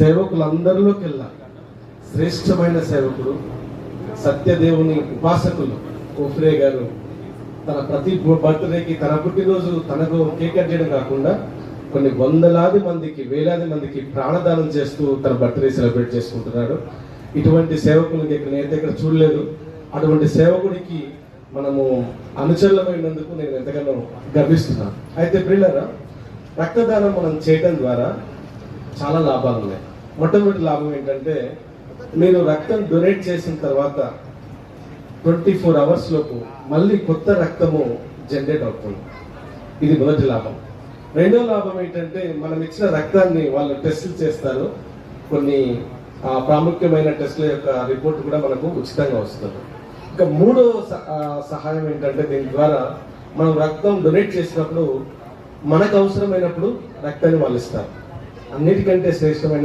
సేవకులందరిలోకెల్లా శ్రేష్టమైన సేవకుడు సత్యదేవుని ఉపాసకులు కోఫ్రే గారు తన ప్రతి బర్త్డేకి తన పుట్టినరోజు తనకు కేక్ కట్ చేయడం కాకుండా కొన్ని వందలాది మందికి వేలాది మందికి ప్రాణదానం చేస్తూ తన బర్త్డే సెలబ్రేట్ చేసుకుంటున్నాడు. ఇటువంటి సేవకులకి ఇక్కడ నేనైతే ఇక్కడ చూడలేదు. అటువంటి సేవకుడికి మనము అనుచరులమైనందుకు నేను ఎంతగానో గర్విస్తున్నాను. అయితే బ్రిల్లరా రక్తదానం మనం చేయడం ద్వారా చాలా లాభాలు ఉన్నాయి మొట్టమొదటి లాభం ఏంటంటే మీరు రక్తం డొనేట్ చేసిన తర్వాత ట్వంటీ ఫోర్ అవర్స్ లోపు మళ్ళీ కొత్త రక్తము జనరేట్ అవుతుంది. ఇది మొదటి లాభం. రెండో లాభం ఏంటంటే మనం ఇచ్చిన రక్తాన్ని వాళ్ళు టెస్టులు చేస్తారు. కొన్ని ప్రాముఖ్యమైన టెస్టుల యొక్క రిపోర్ట్ కూడా మనకు ఉచితంగా వస్తుంది. ఇంకా మూడో స- సహాయం ఏంటంటే దీని ద్వారా మనం రక్తం డొనేట్ చేసినప్పుడు మనకు అవసరమైనప్పుడు రక్తాన్ని వాళ్ళు ఇస్తారు. అన్నిటికంటే శ్రేష్టమైన